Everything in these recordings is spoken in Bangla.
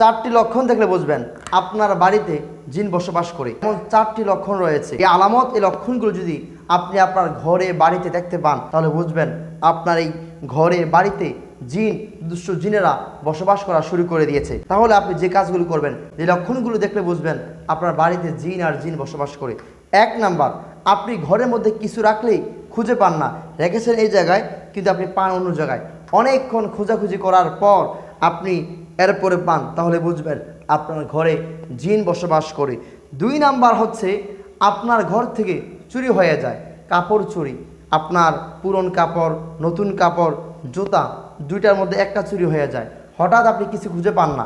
চারটি লক্ষণ দেখলে বুঝবেন, আপনার বাড়িতে জিন বসবাস করে। এমন চারটি লক্ষণ রয়েছে। এই আলামত, এই লক্ষণগুলো যদি আপনি আপনার ঘরে, বাড়িতে দেখতে পান, তাহলে বুঝবেন আপনার এই ঘরে, বাড়িতে জিন, দুষ্ট জিনেরা বসবাস করা শুরু করে দিয়েছে। তাহলে আপনি যে কাজগুলো করবেন, যে লক্ষণগুলো দেখলে বুঝবেন আপনার বাড়িতে জিন আর জিন বসবাস করে। এক নাম্বার, আপনি ঘরের মধ্যে কিছু রাখলেই খুঁজে পান না। রেখেছেন এই জায়গায়, কিন্তু আপনি পান অন্য জায়গায়। অনেকক্ষণ খোঁজাখুঁজি করার পর আপনি এরপরে পান, তাহলে বুঝবেন আপনার ঘরে জিন বসবাস করে। দুই নাম্বার হচ্ছে, আপনার ঘর থেকে চুরি হয়ে যায়, কাপড় চুরি। আপনার পুরন কাপড়, নতুন কাপড়, জুতা, দুইটার মধ্যে একটা চুরি হয়ে যায়। হঠাৎ আপনি কিছু খুঁজে পান না।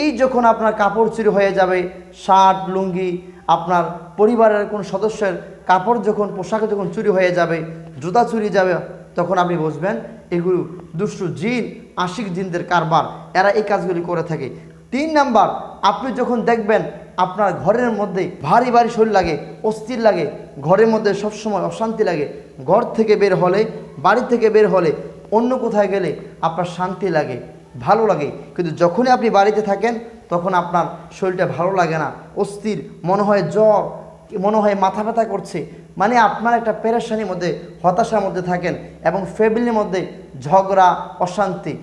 এই যখন আপনার কাপড় চুরি হয়ে যাবে, শার্ট, লুঙ্গি, আপনার পরিবারের কোনো সদস্যের কাপড় যখন, পোশাকে যখন চুরি হয়ে যাবে, জুতা চুরি যাবে তখন আপনি বুঝবেন, এগুলো দুষ্টু জিন, আশিক জিনদের কারবার, এরা এই কাজগুলি করে থাকে। তিন নাম্বার, আপনি যখন দেখবেন আপনার ঘরের মধ্যে ভারী ভারী শরীর লাগে, অস্থির লাগে, ঘরের মধ্যে সবসময় অশান্তি লাগে, ঘর থেকে বের হলে, বাড়ি থেকে বের হলে, অন্য কোথায় গেলে আপনার শান্তি লাগে, ভালো লাগে। কিন্তু যখনই আপনি বাড়িতে থাকেন, তখন আপনার শরীরটা ভালো লাগে না, অস্থির, মনে হয় জ্বর মনে হয় মাথা ব্যথা করছে। মানে আপনার একটা পেরেশানির মধ্যে, হতাশার মধ্যে থাকেন এবং ফ্যামিলির মধ্যে ঝগড়া, অশান্তি।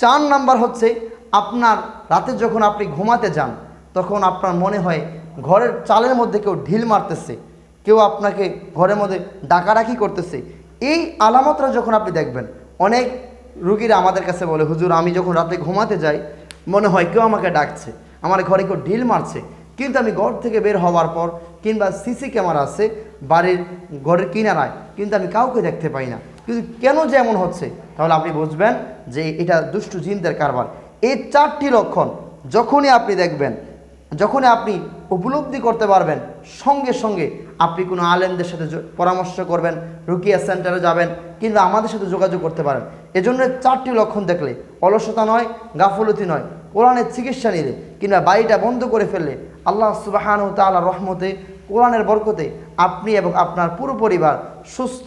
চার নাম্বার হচ্ছে, আপনার রাতে যখন আপনি ঘুমাতে যান, তখন আপনার মনে হয় ঘরের চালের মধ্যে কেউ ঢিল মারতেছে, কেউ আপনাকে ঘরের মধ্যে ডাকাডাকি করতেছে। এই আলামতটা যখন আপনি দেখবেন, অনেক রুগীরা আমাদের কাছে বলে, হুজুর, আমি যখন রাতে ঘুমাতে যাই, মনে হয় কেউ আমাকে ডাকছে, আমার ঘরে কেউ ঢিল মারছে। কিন্তু আমি ঘর থেকে বের হওয়ার পর কিংবা সিসি ক্যামেরা আছে, বাড়ির ঘরের কিনারায়, কিন্তু আমি কাউকে দেখতে পাই না। কিন্তু কেন যে এমন হচ্ছে? তাহলে আপনি বুঝবেন যে এটা দুষ্টু জিনদের কারবার। এই চারটি লক্ষণ যখনই আপনি দেখবেন, যখনই আপনি উপলব্ধি করতে পারবেন, সঙ্গে সঙ্গে আপনি কোনো আলেমদের সাথে পরামর্শ করবেন, রুকিয়া সেন্টারে যাবেন কিংবা আমাদের সাথে যোগাযোগ করতে পারেন। এজন্য চারটি লক্ষণ দেখলে, অলসতা নয়, গাফলতি নয়। কোরআনের চিকিৎসা নিলে কিংবা বাড়িটা বন্ধ করে ফেললে আল্লাহ সুবাহান তাল রহমতে কোরআনের বরকতে আপনি এবং আপনার পুরো পরিবার সুস্থ,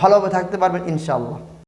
ভালোভাবে থাকতে পারবেন ইনশাআল্লাহ।